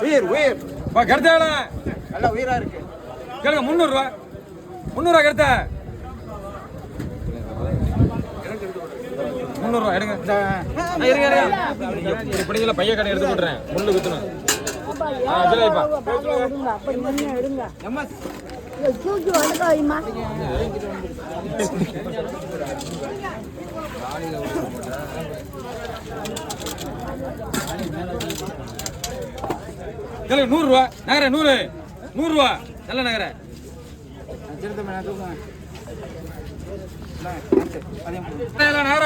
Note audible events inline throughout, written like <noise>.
உயிர் உயிர். பா கருத்தால நல்ல உயிரா இருக்கு. கேளுங்க முந்நூறுரூவா முந்நூறுரூவா கருத்த முந்நூறுரூவா எடுங்க. இருங்க இருங்க. இப்படி பிடிக்கல பைய கடை எடுத்து போட்டுறேன். முள்ளு குத்துணும் ஆ எடுங்க <laughs> எம்மா நூறுரூவா நகர நூறு நூறுரூவா. நல்ல நகர. நகர.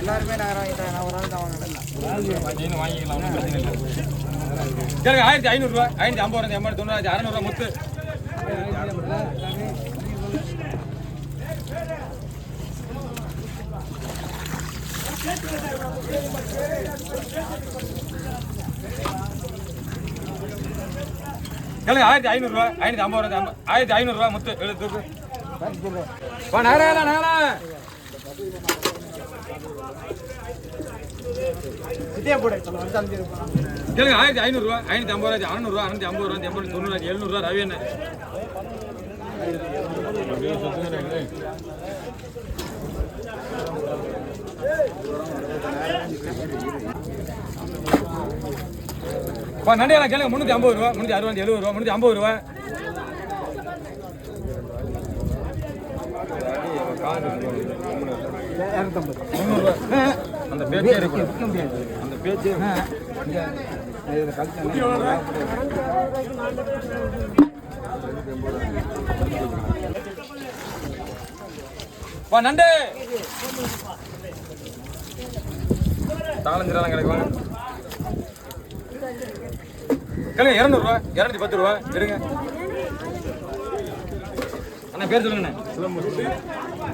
எல்லாருமே நகரம் நான் ஒரு வாங்கிக்கலாம் ஒன்றும் ஆயிரத்தி ஐநூறுரூவா ஐநூற்றி ஐம்பது ரூபாய் எண்பது தொண்ணூறு அறநூறுவா முத்து. கேளுங்க ஆயிரத்தி ஐநூறுரூவா ஐநூற்றி ஐம்பது ரூபா ஆயிரத்தி ஐநூறுரூவா முத்து எழுத்து வா வந்து அனுப்பிச்சிருப்போம் கேளுங்க ஆயிரத்தி ஐநூறுரூவா ஐநூற்றி ஐம்பது ரூபா அறநூறுவா அறுநூத்தி ஐம்பது ரூபா எண்பது தொண்ணூறு எழுநூறுவா ரவி என்ன பா நண்டியெல்லாம் கேளுங்க. முந்நூற்றி ஐம்பது ரூபா முந்நூற்றி அறுபது எழுபது ரூபா முந்நூற்றி ஐம்பது ரூபா. அந்த பேச்சே இருக்கு அந்த பேச்சே பா நண்டு தாளஞ்சிரெல்லாம் கிடைக்குவாங்க கேளுங்க இரநூறுவா இரநூத்தி பத்து ரூபா. எடுங்க. அண்ணா பேர் சொல்லுங்கண்ணே.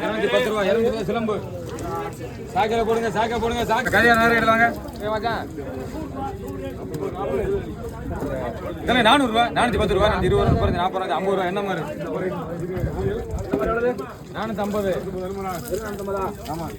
இரநூத்தி பத்து ரூபா இரநூத்தி ரூபா சிலம்பு. சாக்கையில் போடுங்க சாக்கை போடுங்க சாக்கை. கதையா நேரம் எடுவாங்க கேளுங்க நானூறுரூவா நானூற்றி பத்து ரூபா நானூற்றி இருபது ரூபா நாற்பது ரூபா ஐம்பது ரூபா என்ன மாதிரி? நானூற்றி ஐம்பது. ஆமாம்